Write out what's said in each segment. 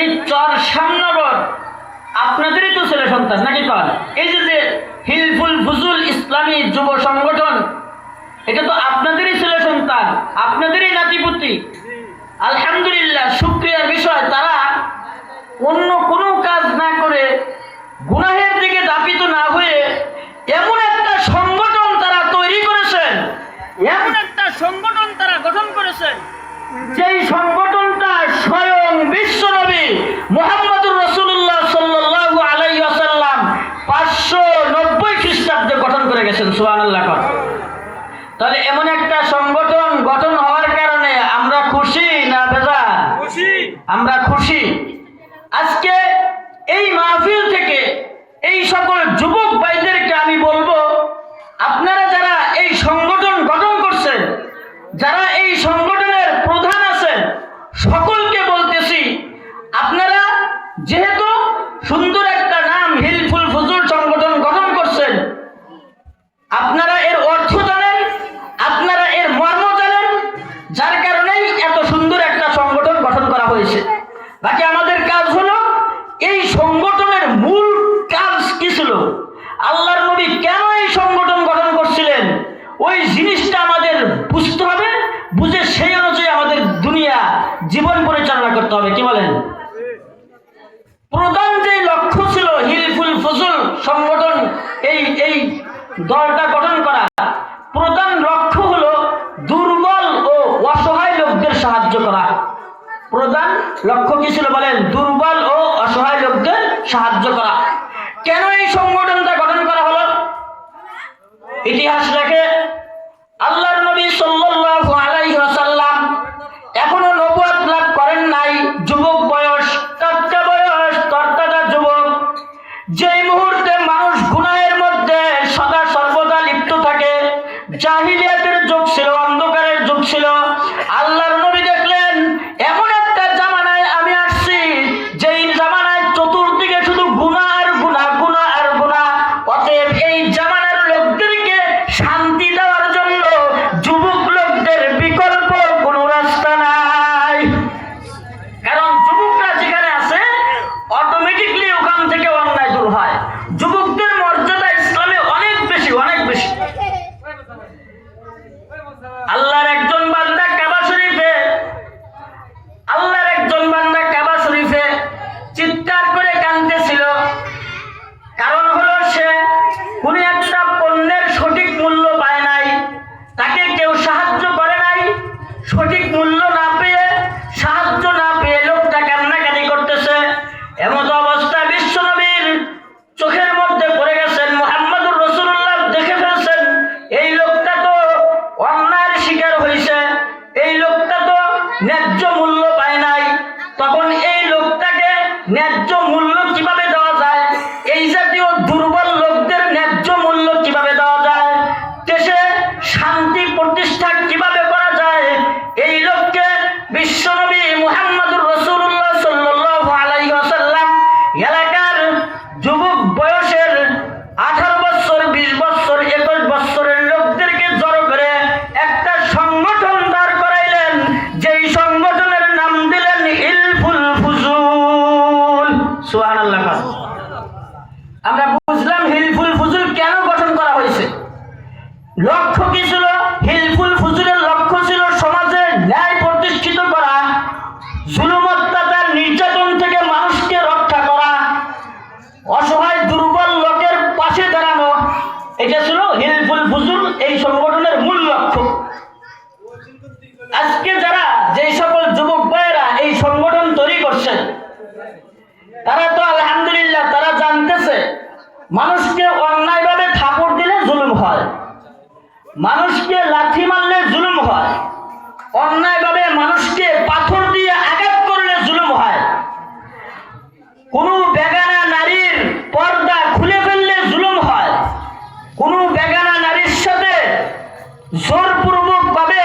এই চর সামনগর আপনাদেরই তো ছেলে সন্তান, নাকি কন? এই যে যে হিলফুল ফুজুল ইসলামী যুব সংগঠন, এটা তো আপনাদেরই ছেলে সন্তান, আপনাদেরই নাতিপুতি। আলহামদুলিল্লাহ, শুক্রিয়ার বিষয়, তারা অন্য কোনো কাজ না করে গুনাহের দিকে দাপিত না হয়ে এমন একটা সংগঠন তারা তৈরি করেছেন, এমন একটা সংগঠন তারা গঠন করেছেন, যেই সংগঠনটা স্বয়ং বিশ্বনবী মোহাম্মদুর রসুল্লাহ সাল্লাহ আলাই আসাল্লাম পাঁচশো নব্বই খ্রিস্টাব্দে গঠন করে গেছেন সুহান আল্লাহ তাহলে এমন একটা সংগঠন গঠন হওয়ার কারণে আমরা খুশি না বেজার? আমরা খুশি। আজকে এই মাহফিল থেকে এই সকল যুবক ভাইদেরকে আমি বলব আপনারা যারা এই সংগঠন গঠন করছেন যারা এই সংগঠনের প্রধান আছেন সকলকে বলতেছি আপনারা যেহেতু সুন্দর একটা নাম হিলফুল ফজুল সংগঠন গঠন করছেন আপনারা এর অর্থ জানেন আপনারা এর মর্ম জানেন যার কারণেই এত সুন্দর একটা সংগঠন গঠন করা হয়েছে বাকি আমাদের কাজ হলো এই সংগঠনের মূল কাজ কি ছিল? আল্লাহর নবী কেন এই সংগঠন গঠন করছিলেন? ওই জিনিসটা আমাদের বুঝতে হবে, বুঝে সেই অনুযায়ী আমাদের দুনিয়া জীবন পরিচালনা করতে হবে, কি বলেন? প্রধান যে লক্ষ্য ছিল হিলফুল ফজল সংগঠন, এই এই দলটা গঠন করা, প্রধান লক্ষ্য হলো দুর্বল ও অসহায় লোকদের সাহায্য করা। প্রধান লক্ষ্য কি ছিল বলেন? দুর্বল ও অসহায় লোকদের সাহায্য করা। কেন এই সংগঠনটা গঠন করা হলো? ইতিহাস দেখে আল্লাহর নবী সাল্লাল্লাহু আলাইহি ওয়াসাল্লাম এখনও নবুয়ত লাভ করেন নাই। যুবক বয়স টাটকা বয়স, তরতাজা যুবক। যেই মুহূর্তে আমরা বুঝলাম হিলফুল ফুজুল কেন গঠন করা হয়েছে। লক্ষ্য কি ছিল? হিলফুল ফুজুলের লক্ষ্য ছিল সমাজে ন্যায় প্রতিষ্ঠিত করা, জুলুম অত্যাচার, নির্যাতন থেকে মানুষকে রক্ষা করা, অসহায় দুর্বল লোকের পাশে দাঁড়ানো, এটা ছিল হিলফুল ফুজুল এই সংগঠনের মূল লক্ষ্য। আজকে যারা যেই সকল যুবক ভাইয়েরা এই সংগঠন তৈরি করছেন, তারা তো আলহামদুলিল্লাহ তারা জানতেছে, মানুষকে অন্যায়ভাবে থাপড় দিলে জুলুম হয়। মানুষকে লাথি মারলে জুলুম হয়। অন্যায়ভাবে মানুষকে পাথর দিয়ে আঘাত করলে জুলুম হয়। কোনো বেগানা নারীর পর্দা খুলে ফেললে জুলুম হয়। কোনো বেগানা নারীর সাথে জোরপূর্বক ভাবে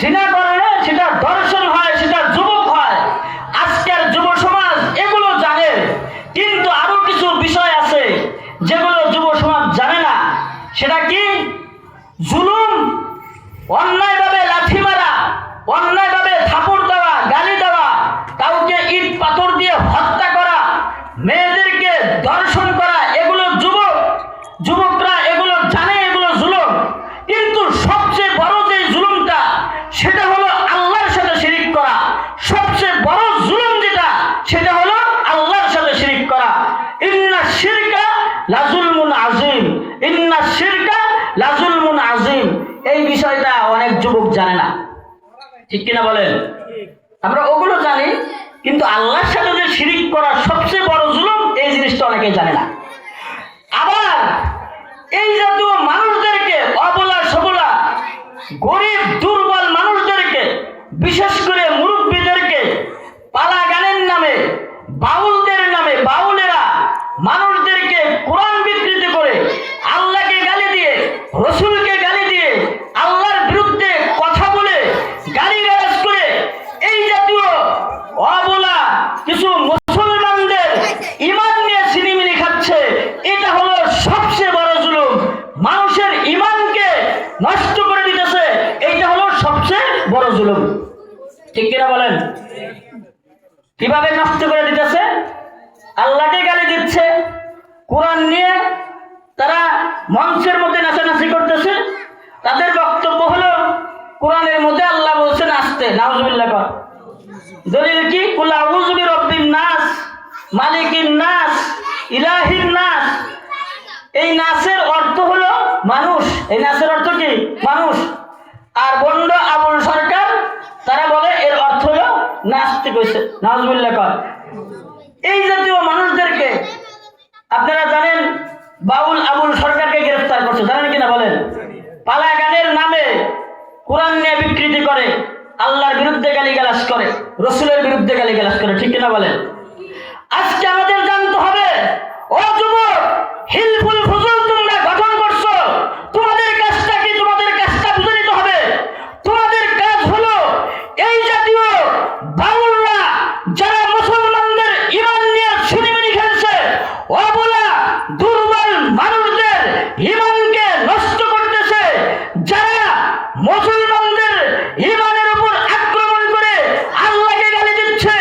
জিনা করলে সেটা দর্শন হয়, সেটা যেগুলো যুব সমাজ জানে না, সেটা কি? জুলুম, অন্যায়ভাবে লাঠি মারা, অন্যায়ভাবে থাপড় দেওয়া, গালি দেওয়া, কাউকে ইট পাথর দিয়ে হত্যা করা, মেয়েদেরকে দর্শন করা, এগুলো যুবক, যুবকরা এগুলো জানে, এগুলো জুলুম। কিন্তু সবচেয়ে বড় যে জুলুমটা, সেটা হলো আল্লাহর সাথে শিরিক করা। সবচেয়ে বড় জুলুম যেটা, সেটা হলো আল্লাহর সাথে শিরিক করা। ইন্না শিরিক লাজুলমুন আজিম ইন্না শিরকা লাজুলমুন আজিম এই বিষয়টা অনেক যুবক জানে না। ঠিক কিনা বলেন? আমরা ওগুলো জানি, কিন্তু আল্লাহর সাথে যে শিরিক করা সবচেয়ে বড় জুলুম, এই জিনিসটা অনেকে জানে না। আবার এই জাতীয় মানুষদেরকে অবলা সবলা গরিব, দুর্বল মানুষদেরকে, বিশেষ জুলুম। ঠিক কিনা বলেন? কীভাবে নষ্ট করে দিতেছে? আল্লাহকে গালি দিচ্ছে। কোরআন নিয়ে তারা মঞ্চের মধ্যে নাচানাচি করতেছে। তাদের বক্তব্য হলো, কোরআনের মধ্যে আল্লাহ বলছেন আসতে নাউজুবিল্লাহ কর। দলিল কি? কুল আউযু বিরাব্বিন নাস, মালিকিন নাস, ইলাহিন নাস। এই নাসের অর্থ হলো মানুষ। এই নাসের অর্থ কি? মানুষ। আর বন্ড আবুল সরকার, তারা বলে, এর অর্থ হলো নাস্তিক হয়েছে নাজবুল্লাহ কর এই জাতীয় মানুষদেরকে আপনারা জানেন, বাউল আবুল সরকারকে গ্রেফতার করছে, জানেন কিনা বলেন? পালা গানের নামে কোরআন নিয়ে বিকৃতি করে, আল্লাহর বিরুদ্ধে গালি গালিগালাজ করে, রসুলের বিরুদ্ধে গালিগালাজ করে, ঠিক কিনা বলেন? আজকে আমাদের জানতে হবে ও যুবক হিলফুল ফুজুল তোমরা গঠন করছ তোমাদের কাজটা কি তোমাদের কাজটা বুঝে নিতে হবে তোমাদের কাজ হলো এই জাতীয় বাউলরা যারা মুসলমানদের ইমান নিয়ে ছিনিমিনি খেলছে অবলা দুর্বল মানুষদের ইমানকে নষ্ট করতেছে যারা মুসলমানদের ইমানের উপর আক্রমণ করে আল্লাহকে গালি দিচ্ছে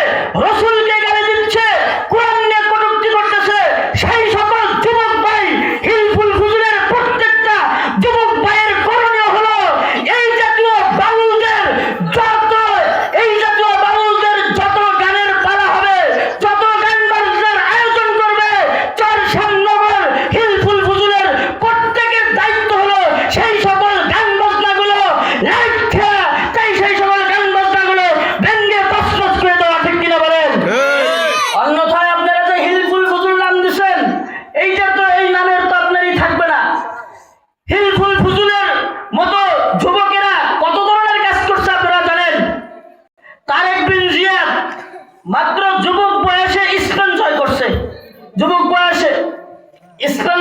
রসুলকে গালি দিচ্ছে কোরআন নিয়ে কটূক্তি করতেছে সেই সকল যুবক ভাই হিলফুল ফুজুলের প্রত্যেকটা যুবক ভাইয়ের করণীয় হলো এই জাতীয় বাউলদের যত এই জাতীয় বাউলদের যত গানের পালা হবে যত গান বাজনার আয়োজন করবে চর শ্যামনগর হিলফুল ফুজুলের প্রত্যেকের দায়িত্ব হলো সেই সকল গান বাজনাগুলো রাখা তাই সেই সকল গান বাজনাগুলো ভেঙ্গে তসনস করে দেওয়া ঠিক কিনা বলেন অন্যথায় আপনারা যে হিলফুল ফুজুল নাম দিচ্ছেন এইটা তো এই নামের তো আপনারই থাকবে না হিলফুল ফুজুলের মতো যুবকেরা কত ধরনের কাজ করছে আপনারা জানেন তারেক বিন জিয়াদ মাত্র যুবক বয়সে ইসলাম জয় করছে। যুবক বয়সে স্পেন